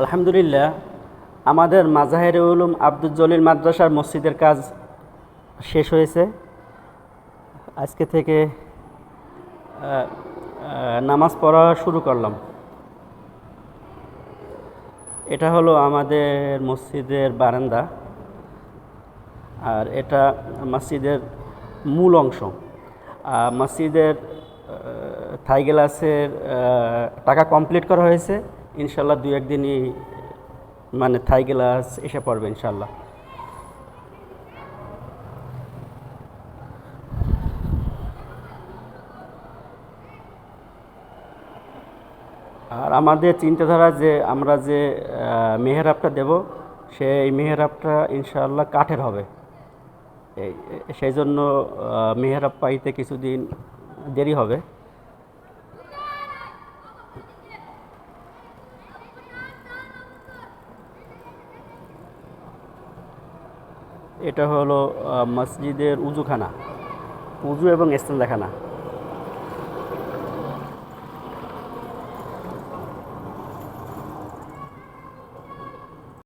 আলহামদুলিল্লাহ আমাদের মাজাহের উলুম আব্দুল জলিল মাদ্রাসার মসজিদের কাজ শেষ হয়েছে। আজকে থেকে নামাজ পড়া শুরু করলাম। এটা হলো আমাদের মসজিদের বারান্দা আর এটা মসজিদের মূল অংশ। মসজিদের আহ, থাই গ্লাসের টাকা কমপ্লিট করা হয়েছে। ইনশাল্লাহ দু একদিনই মানে থাই গ্লাস এসে পড়বে ইনশাল্লাহ। আর আমাদের চিন্তাধারা যে আমরা যে মেহেরাবটা দেব সেই মেহেরাবটা ইনশাআল্লাহ কাঠের হবে। সেই জন্য মেহেরাব পাইতে কিছুদিন দেরি হবে। এটা হলো মসজিদের উজুখানা উজু এবং ইস্তেঞ্জাখানা